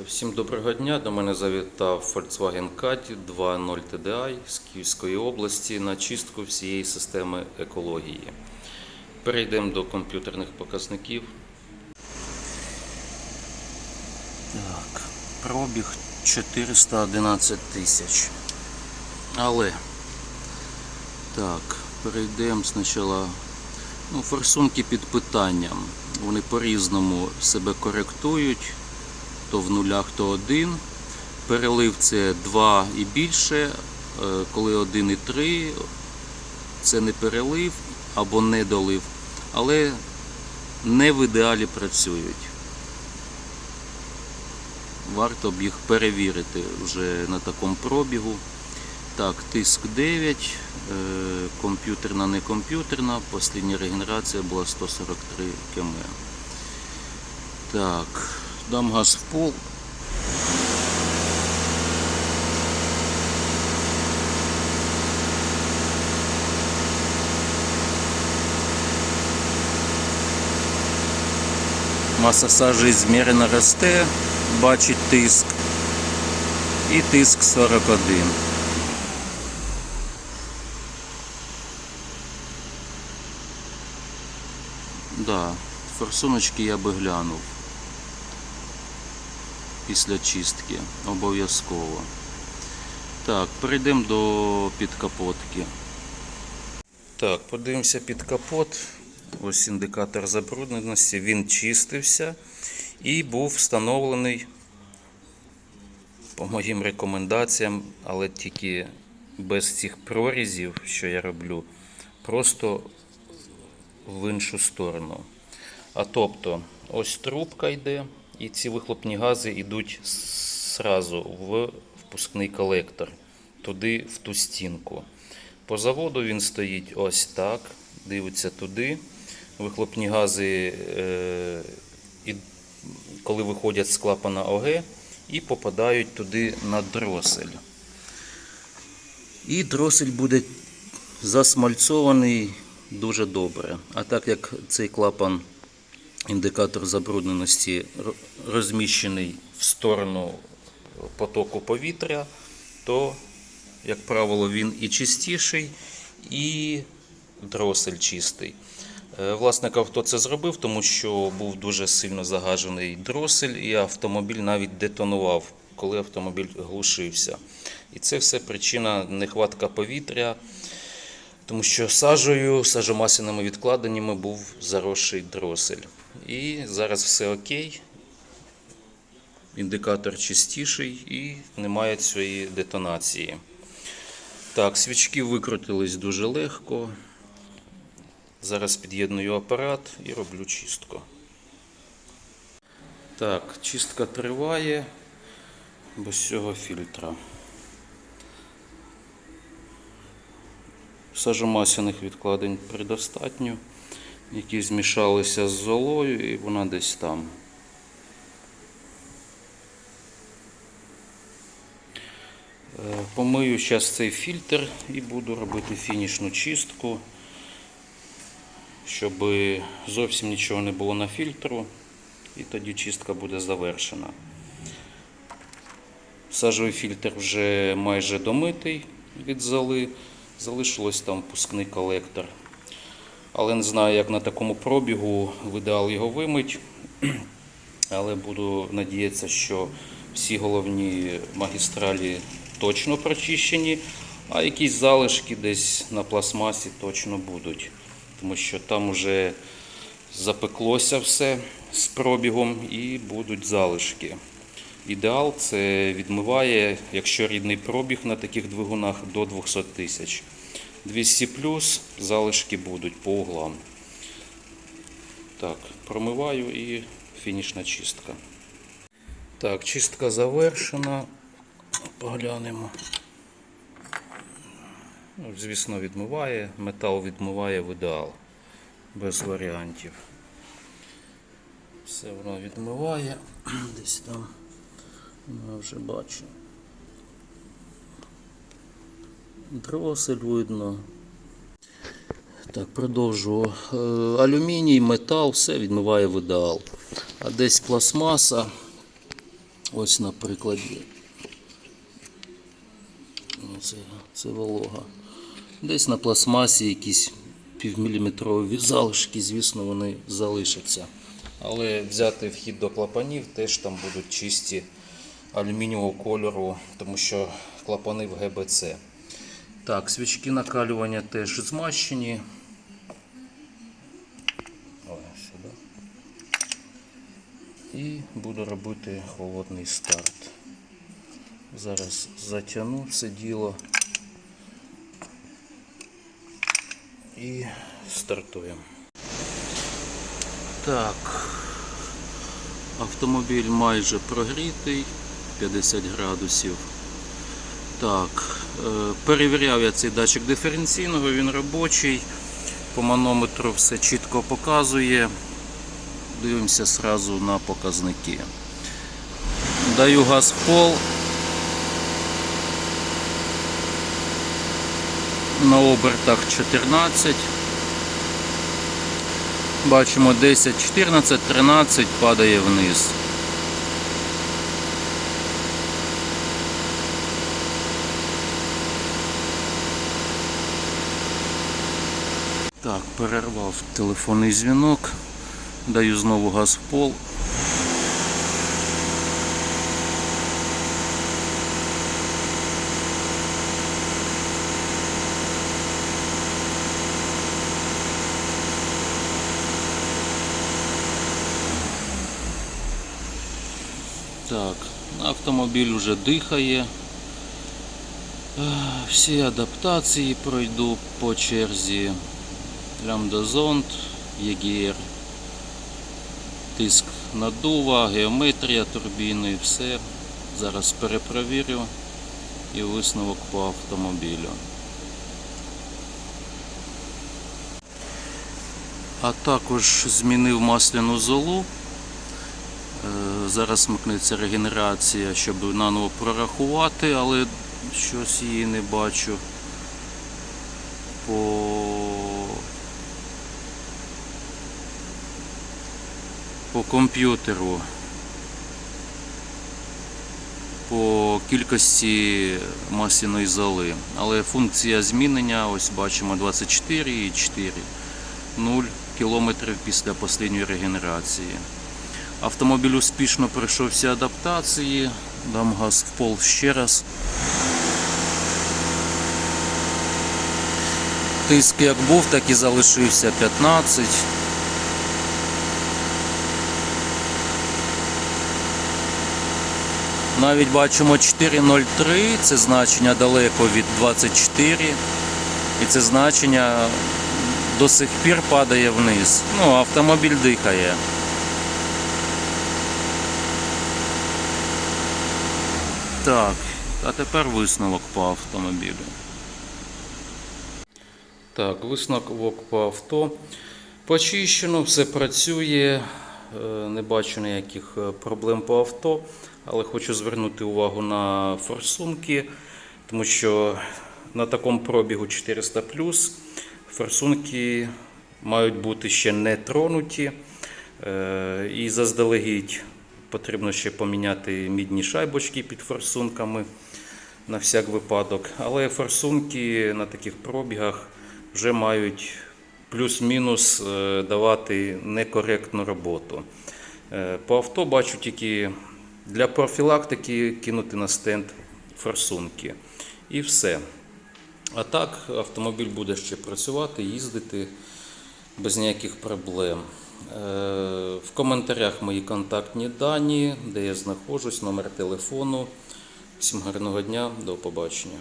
Всім доброго дня. До мене завітав Volkswagen Caddy 2.0 TDI з Київської області на чистку всієї системи екології. Перейдемо до комп'ютерних показників. Так, пробіг 411 тисяч. Але так, перейдемо спочатку. Ну, форсунки під питанням. Вони по-різному себе коректують то в нулях, то один. Перелив це 2 і більше, е, коли 1 і 3, це не перелив або не долив, але не в ідеалі працюють. Варто б їх перевірити вже на такому пробігу. Так, тиск 9, е, комп'ютерна, не комп'ютерна, послідня регенерація була 143 км. Так, дам газ в пол. Маса сажі змірено росте, бачить тиск. І тиск 41. Да, форсуночки я би глянув після чистки. Обов'язково. Так, перейдемо до підкапотки. Так, подивимося під капот. Ось індикатор забрудненості. Він чистився і був встановлений по моїм рекомендаціям, але тільки без цих прорізів, що я роблю, просто в іншу сторону. А тобто, ось трубка йде, і ці вихлопні гази йдуть зразу в впускний колектор, туди, в ту стінку. По заводу він стоїть ось так, дивиться туди. Вихлопні гази, е, коли виходять з клапана ОГ, і попадають туди на дросель. І дросель буде засмальцований дуже добре. А так як цей клапан, індикатор забрудненості розміщений в сторону потоку повітря, то, як правило, він і чистіший, і дросель чистий. Е, Власник авто це зробив, тому що був дуже сильно загажений дросель, і автомобіль навіть детонував, коли автомобіль глушився. І це все причина нехватка повітря, тому що сажею, сажомасяними відкладеннями був заросший дросель. І зараз все окей. Індикатор чистіший і немає цієї детонації. Так, свічки викрутились дуже легко. Зараз під'єдную апарат і роблю чистку. Так, чистка триває без цього фільтра. Сажомасяних відкладень предостатньо, які змішалися з золою і вона десь там. Е, Помию зараз цей фільтр і буду робити фінішну чистку щоб зовсім нічого не було на фільтру, і тоді чистка буде завершена. Сажовий фільтр вже майже домитий від золи, залишилось там пускний колектор. Але не знаю, як на такому пробігу в ідеал його вимить. Але буду надіятися, що всі головні магістралі точно прочищені, а якісь залишки десь на пластмасі точно будуть тому що там вже запеклося все з пробігом і будуть залишки. Ідеал це відмиває, якщо рідний пробіг на таких двигунах до 200 тисяч. 200 плюс залишки будуть по углам. Так, промиваю і фінішна чистка. Так, чистка завершена. Поглянемо. Ну, Звісно, відмиває, метал відмиває в ідеал, без варіантів. Все воно відмиває, десь там я вже бачу. Дросель видно. Так, продовжу. Е, Алюміній, метал, все відмиває в ідеал. А десь пластмаса Ось на прикладі. Ну, Це, це волога. Десь на пластмасі якісь півміліметрові залишки, звісно, вони залишаться. Але взяти вхід до клапанів теж там будуть чисті алюмінієвого кольору, тому що клапани в ГБЦ. Так, свічки накалювання теж змащені. Ой, сюди. І буду робити холодний старт. Зараз затягну це діло і стартуємо. Так, автомобіль майже прогрітий, 50 градусів. Так, перевіряв я цей датчик диференційного, він робочий. По манометру все чітко показує. Дивимося сразу на показники. Даю газ в пол. На обертах 14. Бачимо 10, 14, 13 падає вниз. Так, перервав телефонний дзвінок. Даю знову газ в пол. Так, автомобіль вже дихає. Е, Всі адаптації пройду по черзі. Лямбдазонт, ЄГР, тиск надува, геометрія турбіни, все. Зараз перепровірю і висновок по автомобілю. А також змінив масляну золу. Е, Зараз смикнеться регенерація, щоб наново прорахувати, але щось її не бачу. По по комп'ютеру по кількості масляної золи. Але функція змінення, ось бачимо 24 і 4. 0 кілометрів після останньої регенерації. Автомобіль успішно пройшов всі адаптації. Дам газ в пол ще раз. Тиск як був, так і залишився 15. Навіть бачимо 4.03, це значення далеко від 24. І це значення до сих пір падає вниз. Ну, автомобіль дихає. Так, а тепер висновок по автомобілю. Так, висновок по авто. Почищено, все працює. Е, Не бачу ніяких е, проблем по авто, але хочу звернути увагу на форсунки, тому що на такому пробігу 400 форсунки мають бути ще не тронуті. Е, І заздалегідь потрібно ще поміняти мідні шайбочки під форсунками на всяк випадок. Але форсунки на таких пробігах вже мають плюс-мінус е, давати некоректну роботу. Е, По авто бачу тільки для профілактики кинути на стенд форсунки. І все. А так автомобіль буде ще працювати, їздити без ніяких проблем. Е, В коментарях мої контактні дані, де я знаходжусь, номер телефону. Всім гарного дня, до побачення.